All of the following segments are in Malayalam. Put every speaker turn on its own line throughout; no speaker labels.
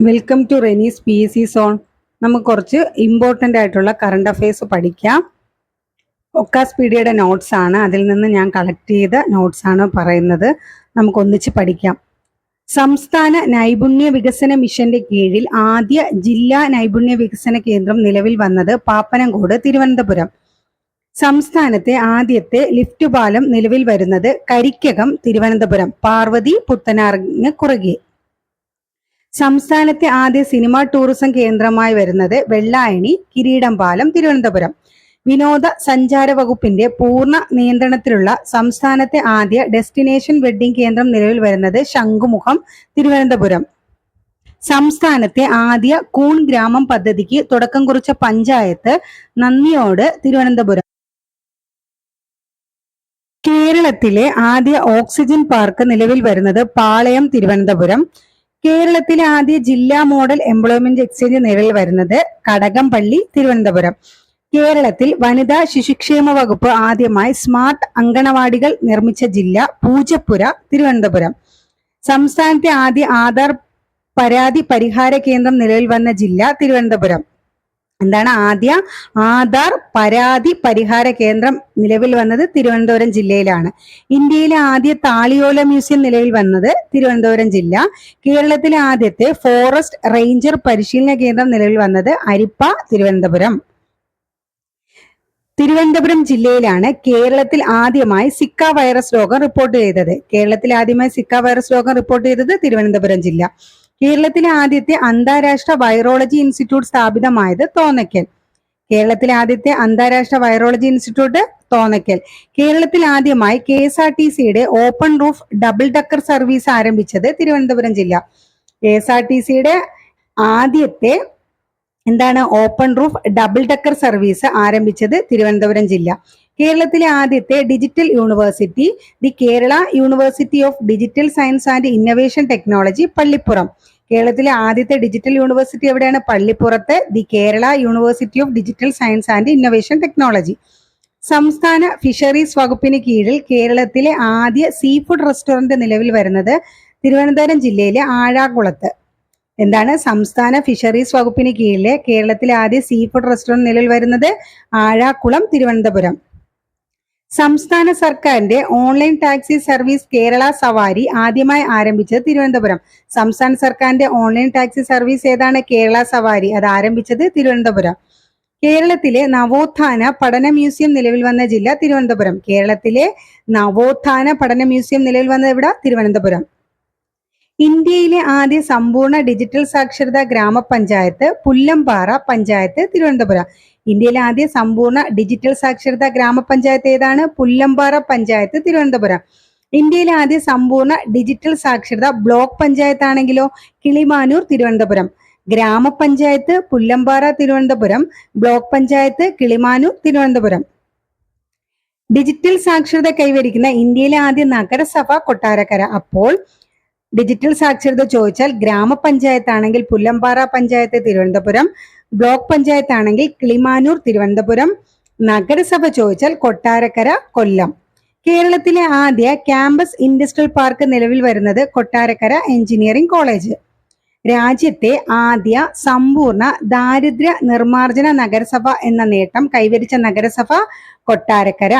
Welcome to Renees P S C zone നമുക്ക് കുറച്ച് ഇമ്പോർട്ടന്റ് ആയിട്ടുള്ള കറണ്ട് അഫയേഴ്സ് പഠിക്കാം. ഒക്കാസ് പീഡിയയുടെ നോട്ട്സ് ആണ്. അതിൽ നിന്ന് ഞാൻ കളക്ട് ചെയ്ത നോട്ട്സ് ആണ് പറയുന്നത്. നമുക്ക് ഒന്നിച്ച് പഠിക്കാം. സംസ്ഥാന നൈപുണ്യ വികസന മിഷന്റെ കീഴിൽ ആദ്യ ജില്ലാ നൈപുണ്യ വികസന കേന്ദ്രം നിലവിൽ വന്നത് പാപ്പനംകോട് തിരുവനന്തപുരം. സംസ്ഥാനത്തെ ആദ്യത്തെ ലിഫ്റ്റ് പാലം നിലവിൽ വരുന്നത് കരിക്കകം തിരുവനന്തപുരം. പാർവതി പുത്തനാറിന് കുറുകെ. സംസ്ഥാനത്തെ ആദ്യ സിനിമാ ടൂറിസം കേന്ദ്രമായി വരുന്നത് വെള്ളായണി കിരീടം പാലം തിരുവനന്തപുരം. വിനോദ സഞ്ചാര വകുപ്പിന്റെ പൂർണ നിയന്ത്രണത്തിലുള്ള സംസ്ഥാനത്തെ ആദ്യ ഡെസ്റ്റിനേഷൻ വെഡ്ഡിംഗ് കേന്ദ്രം നിലവിൽ വരുന്നത് ശംഖുമുഖം തിരുവനന്തപുരം. സംസ്ഥാനത്തെ ആദ്യ കൂൺ ഗ്രാമം പദ്ധതിക്ക് തുടക്കം കുറിച്ച പഞ്ചായത്ത് നന്ദിയോട് തിരുവനന്തപുരം. കേരളത്തിലെ ആദ്യ ഓക്സിജൻ പാർക്ക് നിലവിൽ വരുന്നത് പാളയം തിരുവനന്തപുരം. കേരളത്തിലെ ആദ്യ ജില്ലാ മോഡൽ എംപ്ലോയ്മെന്റ് എക്സ്ചേഞ്ച് നിലവിൽ വരുന്നത് കടകംപള്ളി തിരുവനന്തപുരം. കേരളത്തിൽ വനിതാ ശിശുക്ഷേമ വകുപ്പ് ആദ്യമായി സ്മാർട്ട് അങ്കണവാടികൾ നിർമ്മിച്ച ജില്ല പൂജപ്പുര തിരുവനന്തപുരം. സംസ്ഥാനത്തെ ആദ്യ ആധാർ പരാതി പരിഹാര കേന്ദ്രം നിലവിൽ വന്ന ജില്ല തിരുവനന്തപുരം. എന്താണ്? ആദ്യ ആധാർ പരാതി പരിഹാര കേന്ദ്രം നിലവിൽ വന്നത് തിരുവനന്തപുരം ജില്ലയിലാണ്. ഇന്ത്യയിലെ ആദ്യ താളിയോല മ്യൂസിയം നിലവിൽ വന്നത് തിരുവനന്തപുരം ജില്ല. കേരളത്തിലെ ആദ്യത്തെ ഫോറസ്റ്റ് റേഞ്ചർ പരിശീലന കേന്ദ്രം നിലവിൽ വന്നത് അരിപ്പ തിരുവനന്തപുരം. തിരുവനന്തപുരം ജില്ലയിലാണ് കേരളത്തിൽ ആദ്യമായി സിക്ക വൈറസ് രോഗം റിപ്പോർട്ട് ചെയ്തത്. കേരളത്തിൽ ആദ്യമായി സിക്ക വൈറസ് രോഗം റിപ്പോർട്ട് ചെയ്തത് തിരുവനന്തപുരം ജില്ല. കേരളത്തിലെ ആദ്യത്തെ അന്താരാഷ്ട്ര വൈറോളജി ഇൻസ്റ്റിറ്റ്യൂട്ട് സ്ഥാപിതമായത് തോന്നയ്ക്കൽ. കേരളത്തിലെ ആദ്യത്തെ അന്താരാഷ്ട്ര വൈറോളജി ഇൻസ്റ്റിറ്റ്യൂട്ട് തോന്നയ്ക്കൽ. കേരളത്തിൽ ആദ്യമായി കെ എസ് ആർ ടി സിയുടെ open roof double decker service ആരംഭിച്ചത് തിരുവനന്തപുരം ജില്ല. കെ എസ് ആർ ടി സിയുടെ ആദ്യത്തെ എന്താണ് open roof double decker service ആരംഭിച്ചത് തിരുവനന്തപുരം ജില്ല. കേരളത്തിലെ ആദ്യത്തെ digital university the Kerala university of digital science and innovation technology Pallippuram. കേരളത്തിലെ ആദ്യത്തെ ഡിജിറ്റൽ യൂണിവേഴ്സിറ്റി എവിടെയാണ്? പള്ളിപ്പുറത്ത് the Kerala university of digital science and innovation technology. സംസ്ഥാന ഫിഷറീസ് വകുപ്പിന് കീഴിൽ കേരളത്തിലെ ആദ്യ സീ ഫുഡ് റെസ്റ്റോറന്റ് നിലവിൽ വരുന്നത് തിരുവനന്തപുരം ജില്ലയിലെ ആഴാകുളത്ത് എന്താണ്? സംസ്ഥാന ഫിഷറീസ് വകുപ്പിന് കീഴിലെ കേരളത്തിലെ ആദ്യ സീ ഫുഡ് റെസ്റ്റോറന്റ് നിലവിൽ വരുന്നത് ആഴാക്കുളം തിരുവനന്തപുരം. സംസ്ഥാന സർക്കാരിന്റെ ഓൺലൈൻ ടാക്സി സർവീസ് കേരള സവാരി ആദ്യമായി ആരംഭിച്ചത് തിരുവനന്തപുരം. സംസ്ഥാന സർക്കാരിന്റെ ഓൺലൈൻ ടാക്സി സർവീസ് ഏതാണ്? കേരള സവാരി. അത് ആരംഭിച്ചത് തിരുവനന്തപുരം. കേരളത്തിലെ നവോത്ഥാന പഠന മ്യൂസിയം നിലവിൽ വന്ന ജില്ല തിരുവനന്തപുരം. കേരളത്തിലെ നവോത്ഥാന പഠന മ്യൂസിയം നിലവിൽ വന്നത് എവിടെ? തിരുവനന്തപുരം. ഇന്ത്യയിലെ ആദ്യ സമ്പൂർണ ഡിജിറ്റൽ സാക്ഷരതാ ഗ്രാമപഞ്ചായത്ത് പുല്ലംപാറ പഞ്ചായത്ത് തിരുവനന്തപുരം. ഇന്ത്യയിലെ ആദ്യ സമ്പൂർണ ഡിജിറ്റൽ സാക്ഷരതാ ഗ്രാമപഞ്ചായത്ത് ഏതാണ്? പുല്ലംപാറ പഞ്ചായത്ത് തിരുവനന്തപുരം. ഇന്ത്യയിലെ ആദ്യ സമ്പൂർണ ഡിജിറ്റൽ സാക്ഷരത ബ്ലോക്ക് പഞ്ചായത്ത് ആണെങ്കിലോ കിളിമാനൂർ തിരുവനന്തപുരം. ഗ്രാമപഞ്ചായത്ത് പുല്ലംപാറ തിരുവനന്തപുരം. ബ്ലോക്ക് പഞ്ചായത്ത് കിളിമാനൂർ തിരുവനന്തപുരം. ഡിജിറ്റൽ സാക്ഷരത കൈവരിക്കുന്ന ഇന്ത്യയിലെ ആദ്യ നഗരസഭ കൊട്ടാരക്കര. അപ്പോൾ ഡിജിറ്റൽ സാക്ഷരത ചോദിച്ചാൽ ഗ്രാമപഞ്ചായത്ത് ആണെങ്കിൽ പുല്ലമ്പാറ പഞ്ചായത്ത് തിരുവനന്തപുരം ബ്ലോക്ക് പഞ്ചായത്ത് ആണെങ്കിൽ കിളിമാനൂർ തിരുവനന്തപുരം നഗരസഭ ചോദിച്ചാൽ കൊട്ടാരക്കര കൊല്ലം. കേരളത്തിലെ ആദ്യ ക്യാമ്പസ് ഇൻഡസ്ട്രിയൽ പാർക്ക് നിലവിൽ വരുന്നത് കൊട്ടാരക്കര എഞ്ചിനീയറിംഗ് കോളേജ്. രാജ്യത്തെ ആദ്യ സമ്പൂർണ ദാരിദ്ര്യ നിർമ്മാർജന നഗരസഭ എന്ന നേട്ടം കൈവരിച്ച നഗരസഭ കൊട്ടാരക്കര.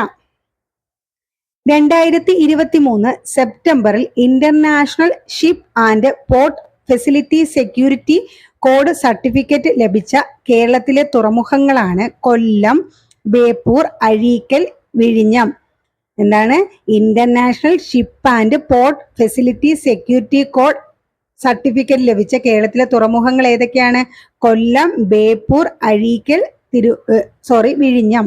രണ്ടായിരത്തി ഇരുപത്തി മൂന്ന് സെപ്റ്റംബറിൽ international ship and port facility security code certificate ലഭിച്ച കേരളത്തിലെ തുറമുഖങ്ങളാണ് കൊല്ലം ബേപ്പൂർ അഴീക്കൽ വിഴിഞ്ഞം. എന്താണ്? International ship and port facility security code certificate ലഭിച്ച കേരളത്തിലെ തുറമുഖങ്ങൾ ഏതൊക്കെയാണ്? കൊല്ലം ബേപ്പൂർ അഴീക്കൽ തിരു സോറി വിഴിഞ്ഞം.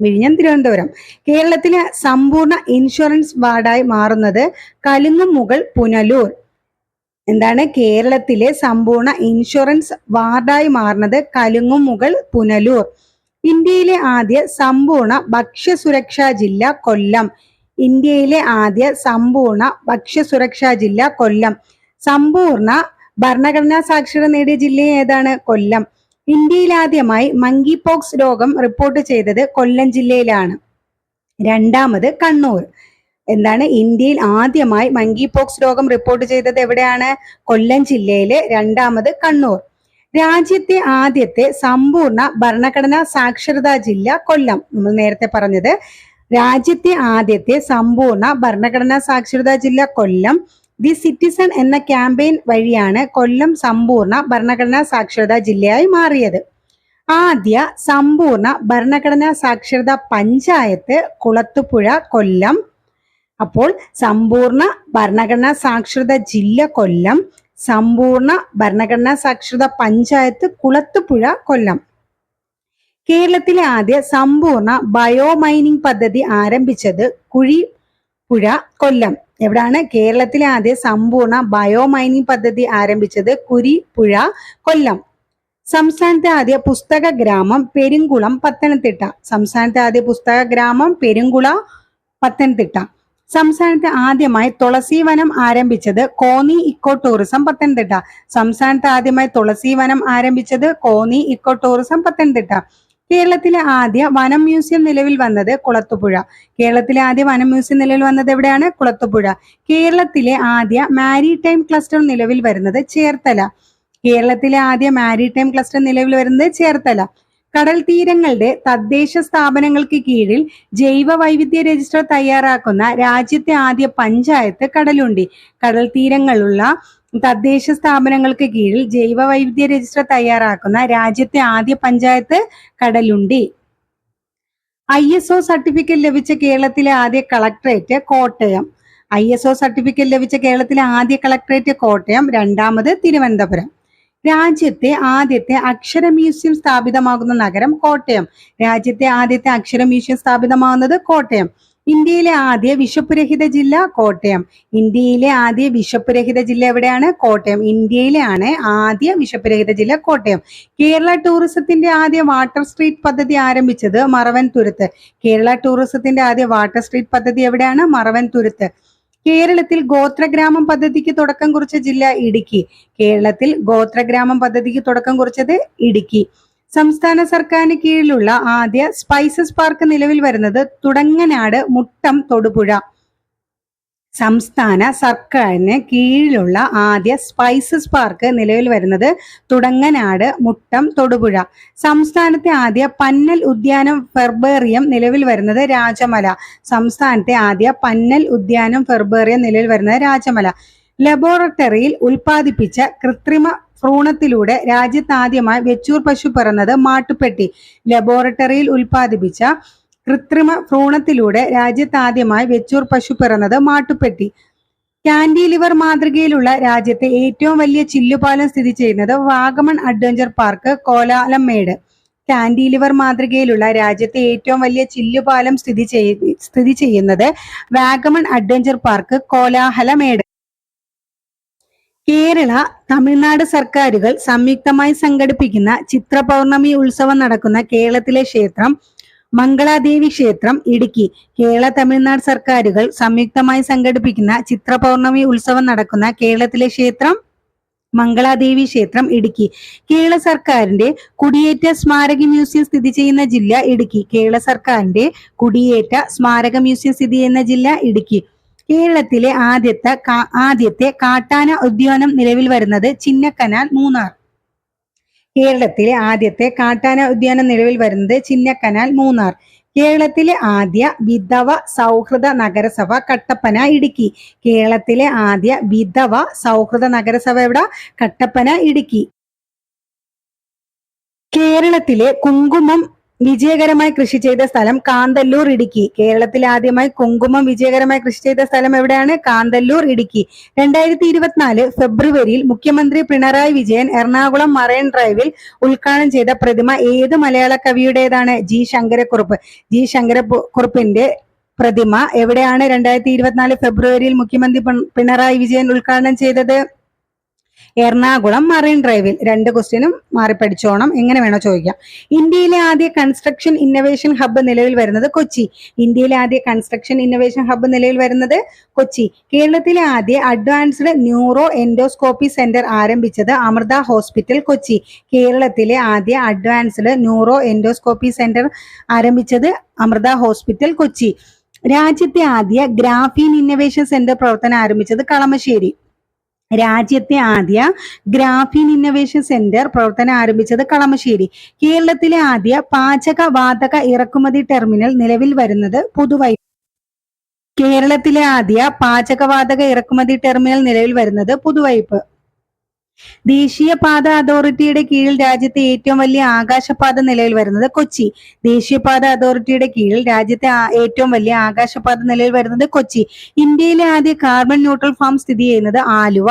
വിഴിഞ്ഞം തിരുവനന്തപുരം. കേരളത്തിലെ സമ്പൂർണ ഇൻഷുറൻസ് വാർഡായി മാറുന്നത് കലുങ്ങുമുകൾ പുനലൂർ. എന്താണ്? കേരളത്തിലെ സമ്പൂർണ ഇൻഷുറൻസ് വാർഡായി മാറുന്നത് കലുങ്ങുമുകൾ പുനലൂർ. ഇന്ത്യയിലെ ആദ്യ സമ്പൂർണ ഭക്ഷ്യസുരക്ഷാ ജില്ല കൊല്ലം. ഇന്ത്യയിലെ ആദ്യ സമ്പൂർണ ഭക്ഷ്യസുരക്ഷാ ജില്ല കൊല്ലം. സമ്പൂർണ ഭരണഘടനാ സാക്ഷരത നേടിയ ജില്ല ഏതാണ്? കൊല്ലം. ഇന്ത്യയിൽ ആദ്യമായി മങ്കി പോക്സ് രോഗം റിപ്പോർട്ട് ചെയ്തത് കൊല്ലം ജില്ലയിലാണ്. രണ്ടാമത് കണ്ണൂർ. എന്താണ്? ഇന്ത്യയിൽ ആദ്യമായി മങ്കി പോക്സ് രോഗം റിപ്പോർട്ട് ചെയ്തത് എവിടെയാണ്? കൊല്ലം ജില്ലയിലെ. രണ്ടാമത് കണ്ണൂർ. രാജ്യത്തെ ആദ്യത്തെ സമ്പൂർണ ഭരണഘടനാ സാക്ഷരതാ ജില്ല കൊല്ലം. നമ്മൾ നേരത്തെ പറഞ്ഞത് രാജ്യത്തെ ആദ്യത്തെ സമ്പൂർണ ഭരണഘടനാ സാക്ഷരതാ ജില്ല കൊല്ലം. ദി സിറ്റിസൺ എന്ന ക്യാമ്പയിൻ വഴിയാണ് കൊല്ലം സമ്പൂർണ ഭരണഘടനാ സാക്ഷരതാ ജില്ലയായി മാറിയത്. ആദ്യ സമ്പൂർണ ഭരണഘടനാ സാക്ഷരതാ പഞ്ചായത്ത് കുളത്തുപുഴ കൊല്ലം. അപ്പോൾ സമ്പൂർണ ഭരണഘടനാ സാക്ഷരത ജില്ല കൊല്ലം സമ്പൂർണ ഭരണഘടനാ സാക്ഷരത പഞ്ചായത്ത് കുളത്തുപുഴ കൊല്ലം. കേരളത്തിലെ ആദ്യ സമ്പൂർണ ബയോമൈനിങ് പദ്ധതി ആരംഭിച്ചത് കുഴിപ്പുഴ കൊല്ലം. എവിടാണ്? കേരളത്തിലെ ആദ്യ സമ്പൂർണ ബയോ മൈനിങ് പദ്ധതി ആരംഭിച്ചത് കുരി പുഴ കൊല്ലം. സംസ്ഥാനത്തെ ആദ്യ പുസ്തക ഗ്രാമം പെരുങ്കുളം പത്തനംതിട്ട. സംസ്ഥാനത്തെ ആദ്യ പുസ്തക ഗ്രാമം പെരുങ്കുള പത്തനംതിട്ട. സംസ്ഥാനത്ത് ആദ്യമായി തുളസി വനം ആരംഭിച്ചത് കോന്നി ഇക്കോ ടൂറിസം പത്തനംതിട്ട. സംസ്ഥാനത്ത് ആദ്യമായി തുളസി വനം ആരംഭിച്ചത് കോന്നി ഇക്കോ ടൂറിസം പത്തനംതിട്ട. കേരളത്തിലെ ആദ്യ വനം മ്യൂസിയം നിലവിൽ വന്നത് കുളത്തുപുഴ. കേരളത്തിലെ ആദ്യ വനം മ്യൂസിയം നിലവിൽ വന്നത് എവിടെയാണ്? കുളത്തുപുഴ. കേരളത്തിലെ ആദ്യ മാരിടൈം ക്ലസ്റ്റർ നിലവിൽ വരുന്നത് ചേർത്തല. കേരളത്തിലെ ആദ്യ മാരിടൈം ക്ലസ്റ്റർ നിലവിൽ വരുന്നത് ചേർത്തല. കടൽ തീരങ്ങളുടെ തദ്ദേശ സ്ഥാപനങ്ങൾക്ക് കീഴിൽ ജൈവ വൈവിധ്യ രജിസ്റ്റർ തയ്യാറാക്കുന്ന രാജ്യത്തെ ആദ്യ പഞ്ചായത്ത് കടലുണ്ടി. കടൽ തീരങ്ങളുള്ള തദ്ദേശ സ്ഥാപനങ്ങൾക്ക് കീഴിൽ ജൈവ വൈവിധ്യ രജിസ്റ്റർ തയ്യാറാക്കുന്ന രാജ്യത്തെ ആദ്യ panchayat Kadalundi. I S O certificate ലഭിച്ച കേരളത്തിലെ ആദ്യ collectorate Kottayam. I S O certificate ലഭിച്ച കേരളത്തിലെ ആദ്യ കളക്ടറേറ്റ് കോട്ടയം രണ്ടാമത് തിരുവനന്തപുരം. രാജ്യത്തെ ആദ്യത്തെ അക്ഷര മ്യൂസിയം സ്ഥാപിതമാകുന്ന നഗരം കോട്ടയം. രാജ്യത്തെ ആദ്യത്തെ അക്ഷര മ്യൂസിയം സ്ഥാപിതമാകുന്നത് കോട്ടയം. ഇന്ത്യയിലെ ആദ്യ വിശപ്പുരഹിത ജില്ല കോട്ടയം. ഇന്ത്യയിലെ ആദ്യ വിശപ്പുരഹിത ജില്ല എവിടെയാണ്? കോട്ടയം. ഇന്ത്യയിലെ ആണ് ആദ്യ വിശപ്പുരഹിത ജില്ല കോട്ടയം. കേരള ടൂറിസത്തിന്റെ ആദ്യ വാട്ടർ സ്ട്രീറ്റ് പദ്ധതി ആരംഭിച്ചത് മറവൻതുരുത്ത്. കേരള ടൂറിസത്തിന്റെ ആദ്യ വാട്ടർ സ്ട്രീറ്റ് പദ്ധതി എവിടെയാണ്? മറവൻതുരുത്ത്. കേരളത്തിൽ ഗോത്രഗ്രാമം പദ്ധതിക്ക് തുടക്കം കുറിച്ച ജില്ല ഇടുക്കി. കേരളത്തിൽ ഗോത്രഗ്രാമം പദ്ധതിക്ക് തുടക്കം കുറിച്ചത് ഇടുക്കി. സംസ്ഥാന സർക്കാരിന് കീഴിലുള്ള ആദ്യ സ്പൈസസ് പാർക്ക് നിലവിൽ വരുന്നത് തുടങ്ങനാട് മുട്ടം തൊടുപുഴ. സംസ്ഥാന സർക്കാരിന് കീഴിലുള്ള ആദ്യ സ്പൈസസ് പാർക്ക് നിലവിൽ വരുന്നത് തുടങ്ങനാട് മുട്ടം തൊടുപുഴ. സംസ്ഥാനത്തെ ആദ്യ പന്നൽ ഉദ്യാനം ഫെർബേറിയം നിലവിൽ വരുന്നത് രാജമല. സംസ്ഥാനത്തെ ആദ്യ പന്നൽ ഉദ്യാനം ഫെർബേറിയം നിലവിൽ വരുന്നത് രാജമല. ലബോറട്ടറിയിൽ ഉൽപ്പാദിപ്പിച്ച കൃത്രിമ ഭ്രൂണത്തിലൂടെ രാജ്യത്ത് ആദ്യമായി വെച്ചൂർ പശു പിറന്നത് മാട്ടുപ്പെട്ടി ലബോറട്ടറിയിൽ ഉൽപ്പാദിപ്പിച്ച കൃത്രിമ ഭ്രൂണത്തിലൂടെ രാജ്യത്ത് ആദ്യമായി വെച്ചൂർ പശു പിറന്നത് മാട്ടുപ്പെട്ടി. കാൻഡിലിവർ മാതൃകയിലുള്ള രാജ്യത്തെ ഏറ്റവും വലിയ ചില്ലുപാലം സ്ഥിതി ചെയ്യുന്നത് Vagamon adventure park Kolahalamedu cantilever മാതൃകയിലുള്ള രാജ്യത്തെ ഏറ്റവും വലിയ ചില്ലുപാലം സ്ഥിതി ചെയ്ത് സ്ഥിതി ചെയ്യുന്നത് വാഗമൺ അഡ്വഞ്ചർ പാർക്ക് കോലാഹലമേട്. കേരള തമിഴ്നാട് സർക്കാരുകൾ സംയുക്തമായി സംഘടിപ്പിക്കുന്ന ചിത്രപൗർണമി ഉത്സവം നടക്കുന്ന കേരളത്തിലെ ക്ഷേത്രം മംഗളാദേവി ക്ഷേത്രം ഇടുക്കി. കേരള തമിഴ്നാട് സർക്കാരുകൾ സംയുക്തമായി സംഘടിപ്പിക്കുന്ന ചിത്രപൗർണമി ഉത്സവം നടക്കുന്ന കേരളത്തിലെ ക്ഷേത്രം മംഗളാദേവി ക്ഷേത്രം ഇടുക്കി. കേരള സർക്കാരിന്റെ കുടിയേറ്റ സ്മാരക മ്യൂസിയം സ്ഥിതി ചെയ്യുന്ന ജില്ല ഇടുക്കി. കേരള സർക്കാരിന്റെ കുടിയേറ്റ സ്മാരക മ്യൂസിയം സ്ഥിതി ചെയ്യുന്ന ജില്ല ഇടുക്കി. കേരളത്തിലെ ആദ്യത്തെ ആദ്യത്തെ കാട്ടാന ഉദ്യാനം നിലവിൽ വരുന്നത് ചിന്നക്കനാൽ മൂന്നാർ. കേരളത്തിലെ ആദ്യത്തെ കാട്ടാന ഉദ്യാനം നിലവിൽ വരുന്നത് ചിന്നക്കനാൽ മൂന്നാർ. കേരളത്തിലെ ആദ്യ വിധവ സൗഹൃദ നഗരസഭ കട്ടപ്പന ഇടുക്കി. കേരളത്തിലെ ആദ്യ വിധവ സൗഹൃദ നഗരസഭ എവിടെ? കട്ടപ്പന ഇടുക്കി. കേരളത്തിലെ കുങ്കുമം വിജയകരമായി കൃഷി ചെയ്ത സ്ഥലം കാന്തല്ലൂർ ഇടുക്കി. കേരളത്തിൽ ആദ്യമായി കുങ്കുമം വിജയകരമായി കൃഷി ചെയ്ത സ്ഥലം എവിടെയാണ്? കാന്തല്ലൂർ ഇടുക്കി. രണ്ടായിരത്തി ഇരുപത്തിനാല് ഫെബ്രുവരിയിൽ മുഖ്യമന്ത്രി പിണറായി വിജയൻ എറണാകുളം മറൈൻ ഡ്രൈവിൽ ഉദ്ഘാടനം ചെയ്ത പ്രതിമ ഏത് മലയാള കവിയുടേതാണ്? ജി ശങ്കരക്കുറുപ്പ്. ജി ശങ്കരക്കുറുപ്പിന്റെ പ്രതിമ എവിടെയാണ് രണ്ടായിരത്തി ഇരുപത്തിനാല് ഫെബ്രുവരിയിൽ മുഖ്യമന്ത്രി പിണറായി വിജയൻ ഉദ്ഘാടനം ചെയ്തത്? എറണാകുളം മറൈൻ ഡ്രൈവിൽ രണ്ട് ക്വസ്റ്റ്യനും മാറി പഠിച്ചോണം. എങ്ങനെ വേണോ ചോദിക്കാം. ഇന്ത്യയിലെ ആദ്യ കൺസ്ട്രക്ഷൻ ഇന്നവേഷൻ ഹബ്ബ് നിലവിൽ വരുന്നത് കൊച്ചി. ഇന്ത്യയിലെ ആദ്യ കൺസ്ട്രക്ഷൻ ഇന്നവേഷൻ ഹബ്ബ് നിലവിൽ വരുന്നത് കൊച്ചി. കേരളത്തിലെ ആദ്യ അഡ്വാൻസ്ഡ് ന്യൂറോ എൻഡോസ്കോപ്പി സെന്റർ ആരംഭിച്ചത് അമൃത ഹോസ്പിറ്റൽ കൊച്ചി. കേരളത്തിലെ ആദ്യ അഡ്വാൻസ്ഡ് ന്യൂറോ എൻഡോസ്കോപ്പി സെന്റർ ആരംഭിച്ചത് അമൃത ഹോസ്പിറ്റൽ കൊച്ചി. രാജ്യത്തെ ആദ്യ ഗ്രാഫീൻ ഇന്നവേഷൻ സെന്റർ പ്രവർത്തനം ആരംഭിച്ചത് കളമശ്ശേരി. രാജ്യത്തെ ആദ്യ ഗ്രാഫീൻ ഇന്നവേഷൻ സെന്റർ പ്രവർത്തനം ആരംഭിച്ചത് കളമശ്ശേരി. കേരളത്തിലെ ആദ്യ പാചക വാതക ഇറക്കുമതി ടെർമിനൽ നിലവിൽ വരുന്നത് പുതുവൈ കേരളത്തിലെ ആദ്യ പാചകവാതക ഇറക്കുമതി ടെർമിനൽ നിലവിൽ വരുന്നത് പുതുവൈപ്പ്. ദേശീയപാത അതോറിറ്റിയുടെ കീഴിൽ രാജ്യത്തെ ഏറ്റവും വലിയ ആകാശപാത നിലയിൽ വരുന്നത് കൊച്ചി. ദേശീയപാത അതോറിറ്റിയുടെ കീഴിൽ രാജ്യത്തെ ഏറ്റവും വലിയ ആകാശപാത നിലയിൽ വരുന്നത് കൊച്ചി. ഇന്ത്യയിലെ ആദ്യ കാർബൺ ന്യൂട്രൽ ഫാം സ്ഥിതി ചെയ്യുന്നത് ആലുവ.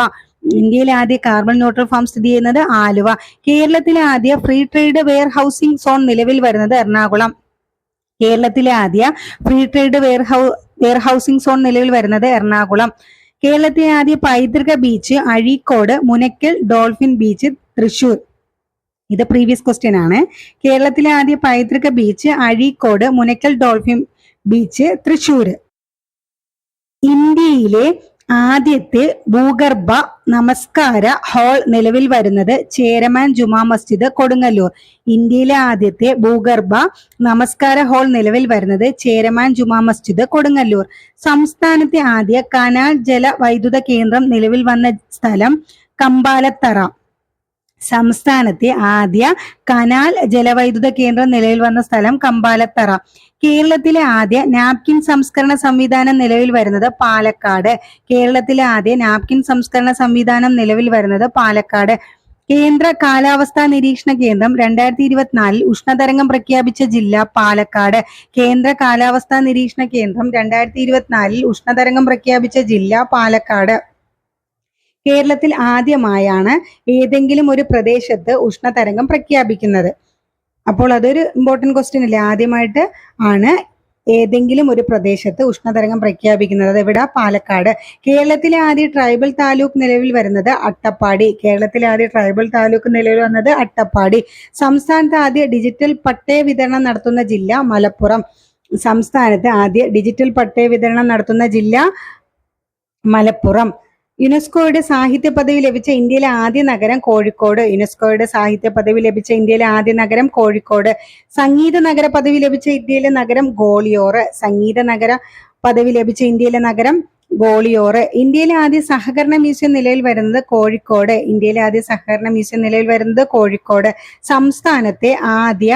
ഇന്ത്യയിലെ ആദ്യ കാർബൺ ന്യൂട്രൽ ഫാം സ്ഥിതി ചെയ്യുന്നത് ആലുവ. കേരളത്തിലെ ആദ്യ free trade warehousing zone നിലവിൽ വരുന്നത് എറണാകുളം. കേരളത്തിലെ ആദ്യ free trade ware how warehousing zone നിലവിൽ വരുന്നത് എറണാകുളം. കേരളത്തിലെ ആദ്യ പൈതൃക beach Azhikode Munakkal dolphin beach Thrissur ഇത് പ്രീവിയസ് ക്വസ്റ്റ്യൻ ആണ്. കേരളത്തിലെ ആദ്യ പൈതൃക beach Azhikode Munakkal dolphin beach Thrissur ഇന്ത്യയിലെ ആദ്യത്തെ ഭൂഗർഭ നമസ്കാര ഹാൾ നിലവിൽ വരുന്നത് ചേരമാൻ ജുമാ മസ്ജിദ് കൊടുങ്ങല്ലൂർ. ഇന്ത്യയിലെ ആദ്യത്തെ ഭൂഗർഭ നമസ്കാര ഹാൾ നിലവിൽ വരുന്നത് ചേരമാൻ ജുമാ മസ്ജിദ് കൊടുങ്ങല്ലൂർ. സംസ്ഥാനത്തെ ആദ്യ കനാൽ ജല വൈദ്യുത കേന്ദ്രം നിലവിൽ വന്ന സ്ഥലം കമ്പാലത്തറ. സംസ്ഥാനത്തെ ആദ്യ കനാൽ ജലവൈദ്യുത കേന്ദ്രം നിലവിൽ വന്ന സ്ഥലം കമ്പാലത്തറ. കേരളത്തിലെ ആദ്യ നാപ്കിൻ സംസ്കരണ സംവിധാനം നിലവിൽ വരുന്നത് പാലക്കാട്. കേരളത്തിലെ ആദ്യ നാപ്കിൻ സംസ്കരണ സംവിധാനം നിലവിൽ വരുന്നത് പാലക്കാട്. കേന്ദ്ര കാലാവസ്ഥാ നിരീക്ഷണ കേന്ദ്രം രണ്ടായിരത്തി ഇരുപത്തിനാലിൽ ഉഷ്ണതരംഗം പ്രഖ്യാപിച്ച ജില്ല പാലക്കാട്. കേന്ദ്ര കാലാവസ്ഥാ നിരീക്ഷണ കേന്ദ്രം രണ്ടായിരത്തി ഇരുപത്തിനാലിൽ ഉഷ്ണതരംഗം പ്രഖ്യാപിച്ച ജില്ല പാലക്കാട്. കേരളത്തിൽ ആദ്യമായാണ് ഏതെങ്കിലും ഒരു പ്രദേശത്ത് ഉഷ്ണതരംഗം പ്രഖ്യാപിക്കുന്നത്. അപ്പോൾ അതൊരു ഇമ്പോർട്ടന്റ് ക്വസ്റ്റ്യൻ അല്ലേ? ആദ്യമായിട്ട് ആണ് ഏതെങ്കിലും ഒരു പ്രദേശത്ത് ഉഷ്ണതരംഗം പ്രഖ്യാപിക്കുന്നത്. എവിടെ? പാലക്കാട്. കേരളത്തിലെ ആദ്യ ട്രൈബൽ താലൂക്ക് നിലവിൽ വരുന്നത് അട്ടപ്പാടി. കേരളത്തിലെ ആദ്യ ട്രൈബൽ താലൂക്ക് നിലവിൽ വന്നത് അട്ടപ്പാടി. സംസ്ഥാനത്ത് ആദ്യ ഡിജിറ്റൽ പട്ടയ വിതരണം നടത്തുന്ന ജില്ല മലപ്പുറം. സംസ്ഥാനത്ത് ആദ്യ ഡിജിറ്റൽ പട്ടയ വിതരണം നടത്തുന്ന ജില്ല മലപ്പുറം. യുനെസ്കോയുടെ സാഹിത്യ പദവി ലഭിച്ച ഇന്ത്യയിലെ ആദ്യ നഗരം കോഴിക്കോട്. യുനെസ്കോയുടെ സാഹിത്യ പദവി ലഭിച്ച ഇന്ത്യയിലെ ആദ്യ നഗരം കോഴിക്കോട്. സംഗീത നഗര പദവി ലഭിച്ച ഇന്ത്യയിലെ നഗരം ഗോളിയോറ്. സംഗീത നഗര പദവി ലഭിച്ച ഇന്ത്യയിലെ നഗരം ഗോളിയോറ്. ഇന്ത്യയിലെ ആദ്യ സഹകരണ മ്യൂസിയം നിലയിൽ വരുന്നത് കോഴിക്കോട്. ഇന്ത്യയിലെ ആദ്യ സഹകരണ മ്യൂസിയം നിലയിൽ വരുന്നത് കോഴിക്കോട്. സംസ്ഥാനത്തെ ആദ്യ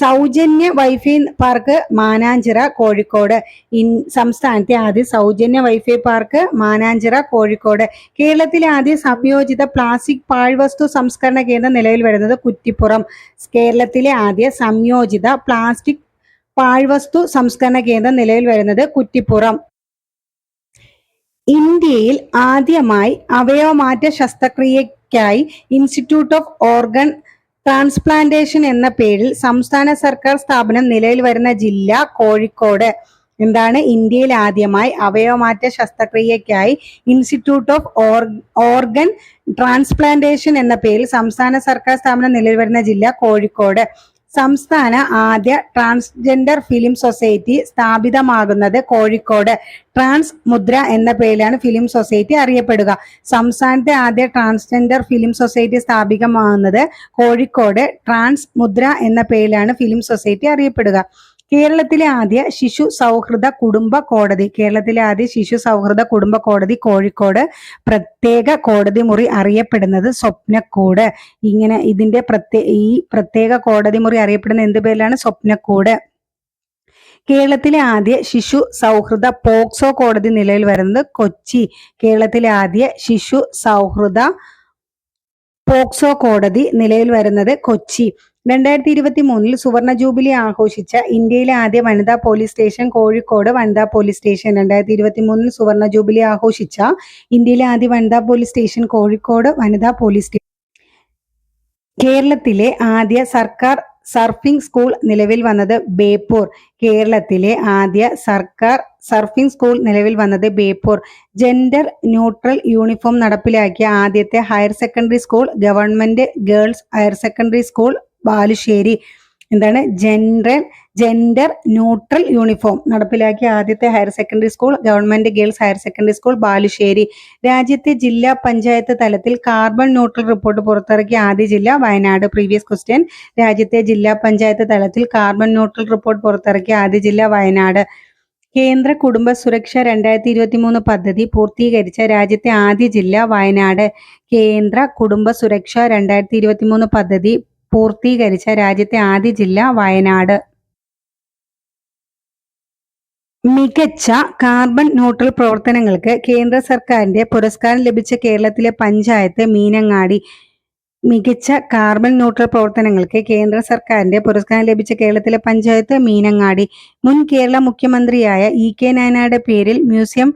സൗജന്യ wifi park Mananchira Kozhikode. In സംസ്ഥാനത്തെ ആദ്യ സൗജന്യ വൈഫൈ പാർക്ക് മാനാഞ്ചിറ കോഴിക്കോട്. കേരളത്തിലെ ആദ്യ സംയോജിത പ്ലാസ്റ്റിക് പാഴ്വസ്തു സംസ്കരണ കേന്ദ്രം നിലവിൽ വരുന്നത് കുറ്റിപ്പുറം. കേരളത്തിലെ ആദ്യ സംയോജിത പ്ലാസ്റ്റിക് പാഴ്വസ്തു സംസ്കരണ കേന്ദ്രം നിലവിൽ വരുന്നത് കുറ്റിപ്പുറം. ഇന്ത്യയിൽ ആദ്യമായി അവയവമാറ്റ ശസ്ത്രക്രിയയ്ക്കായി ഇൻസ്റ്റിറ്റ്യൂട്ട് ഓഫ് ഓർഗൻ ട്രാൻസ്പ്ലാന്റേഷൻ എന്ന പേരിൽ സംസ്ഥാന സർക്കാർ സ്ഥാപനം നിലവിൽ വരുന്ന ജില്ല കോഴിക്കോട്. എന്താണ് ഇന്ത്യയിൽ ആദ്യമായി അവയവമാറ്റ ശസ്ത്രക്രിയയ്ക്കായി ഇൻസ്റ്റിറ്റ്യൂട്ട് ഓഫ് ഓർഗൻ ട്രാൻസ്പ്ലാന്റേഷൻ എന്ന പേരിൽ സംസ്ഥാന സർക്കാർ സ്ഥാപനം നിലവിൽ വരുന്ന ജില്ല കോഴിക്കോട്. സംസ്ഥാന ആദ്യ ട്രാൻസ്ജെൻഡർ ഫിലിം സൊസൈറ്റി സ്ഥാപിതമാകുന്നത് കോഴിക്കോട്. ട്രാൻസ് മുദ്ര എന്ന പേരിലാണ് ഫിലിം സൊസൈറ്റി അറിയപ്പെടുക. സംസ്ഥാനത്തെ ആദ്യ ട്രാൻസ്ജെൻഡർ ഫിലിം സൊസൈറ്റി സ്ഥാപിതമാകുന്നത് കോഴിക്കോട്. ട്രാൻസ് മുദ്ര എന്ന പേരിലാണ് ഫിലിം സൊസൈറ്റി അറിയപ്പെടുക. കേരളത്തിലെ ആദ്യ ശിശു സൗഹൃദ കുടുംബ കോടതി കേരളത്തിലെ ആദ്യ ശിശു സൗഹൃദ കുടുംബ കോടതി കോഴിക്കോട് പ്രത്യേക കോടതി മുറി അറിയപ്പെടുന്നത് സ്വപ്നക്കൂട്. ഇങ്ങനെ ഇതിന്റെ പ്രത്യേ ഈ പ്രത്യേക കോടതി മുറി അറിയപ്പെടുന്ന എന്ത് പേരിലാണ്? സ്വപ്നക്കൂട്. കേരളത്തിലെ ആദ്യ ശിശു സൗഹൃദ പോക്സോ കോടതി നിലയിൽ വരുന്നത് കൊച്ചി. കേരളത്തിലെ ആദ്യ ശിശു സൗഹൃദ പോക്സോ കോടതി നിലയിൽ വരുന്നത് കൊച്ചി. രണ്ടായിരത്തി ഇരുപത്തി മൂന്നിൽ സുവർണ ജൂബിലി ആഘോഷിച്ച ഇന്ത്യയിലെ ആദ്യ വനിതാ പോലീസ് സ്റ്റേഷൻ കോഴിക്കോട് വനിതാ പോലീസ് സ്റ്റേഷൻ. രണ്ടായിരത്തി ഇരുപത്തി മൂന്നിൽ സുവർണ ജൂബിലി ആഘോഷിച്ച ഇന്ത്യയിലെ ആദ്യ വനിതാ പോലീസ് സ്റ്റേഷൻ കോഴിക്കോട് വനിതാ പോലീസ് സ്റ്റേഷൻ കേരളത്തിലെ ആദ്യ സർക്കാർ സർഫിംഗ് സ്കൂൾ നിലവിൽ വന്നത് ബേപ്പൂർ. കേരളത്തിലെ ആദ്യ സർക്കാർ സർഫിംഗ് സ്കൂൾ നിലവിൽ വന്നത് ബേപ്പൂർ. ജെൻഡർ ന്യൂട്രൽ യൂണിഫോം നടപ്പിലാക്കിയ ആദ്യത്തെ higher secondary school government girls higher secondary school Balussery. എന്താണ്? ജെൻഡർ ജെൻഡർ ന്യൂട്രൽ യൂണിഫോം നടപ്പിലാക്കിയ ആദ്യത്തെ higher secondary school government girls higher secondary school Balussery. രാജ്യത്തെ ജില്ലാ പഞ്ചായത്ത് തലത്തിൽ കാർബൺ ന്യൂട്രൽ റിപ്പോർട്ട് പുറത്തിറക്കിയ ആദ്യ ജില്ല വയനാട്. പ്രീവിയസ് ക്വസ്റ്റ്യൻ രാജ്യത്തെ ജില്ലാ പഞ്ചായത്ത് തലത്തിൽ കാർബൺ ന്യൂട്രൽ റിപ്പോർട്ട് പുറത്തിറക്കിയ ആദ്യ ജില്ല വയനാട്. കേന്ദ്ര കുടുംബ സുരക്ഷ രണ്ടായിരത്തി ഇരുപത്തി മൂന്ന് പദ്ധതി പൂർത്തീകരിച്ച രാജ്യത്തെ ആദ്യ ജില്ല വയനാട്. കേന്ദ്ര കുടുംബ സുരക്ഷ രണ്ടായിരത്തി ഇരുപത്തി മൂന്ന് പദ്ധതി പൂർത്തീകരിച്ച രാജ്യത്തെ ആദ്യ ജില്ല വയനാട്. മികച്ച കാർബൺ ന്യൂട്രൽ പ്രവർത്തനങ്ങൾക്ക് കേന്ദ്ര സർക്കാരിന്റെ പുരസ്കാരം ലഭിച്ച കേരളത്തിലെ പഞ്ചായത്ത് മീനങ്ങാടി. മികച്ച കാർബൺ ന്യൂട്രൽ പ്രവർത്തനങ്ങൾക്ക് കേന്ദ്ര സർക്കാരിന്റെ പുരസ്കാരം ലഭിച്ച കേരളത്തിലെ പഞ്ചായത്ത് മീനങ്ങാടി. മുൻ കേരള മുഖ്യമന്ത്രിയായ ഇ കെ നായനാരുടെ പേരിൽ മ്യൂസിയം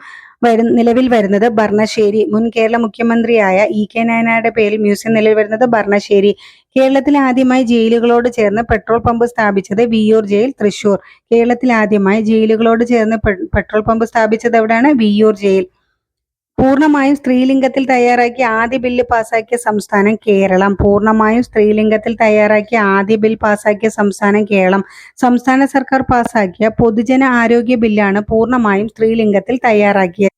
നിലവിൽ വരുന്നത് ഭർണശ്ശേരി മുൻ കേരള മുഖ്യമന്ത്രിയായ ഇ കെ നായനാരുടെ പേരിൽ മ്യൂസിയം നിലവിൽ വരുന്നത് ഭർണശ്ശേരി കേരളത്തിൽ ആദ്യമായി ജയിലുകളോട് ചേർന്ന് പെട്രോൾ പമ്പ് സ്ഥാപിച്ചത് വിയൂർ ജയിൽ തൃശൂർ. കേരളത്തിൽ ആദ്യമായി ജയിലുകളോട് ചേർന്ന് പെട്രോൾ പമ്പ് സ്ഥാപിച്ചത് എവിടെയാണ്? വിയൂർ ജയിൽ. പൂർണമായും സ്ത്രീലിംഗത്തിൽ തയ്യാറാക്കിയ ആദ്യ ബില്ല് പാസാക്കിയ സംസ്ഥാനം കേരളം. പൂർണമായും സ്ത്രീലിംഗത്തിൽ തയ്യാറാക്കിയ ആദ്യ ബിൽ പാസാക്കിയ സംസ്ഥാനം കേരളം. സംസ്ഥാന സർക്കാർ പാസാക്കിയ പൊതുജന ആരോഗ്യ ബില്ലാണ് പൂർണമായും സ്ത്രീലിംഗത്തിൽ തയ്യാറാക്കിയത്.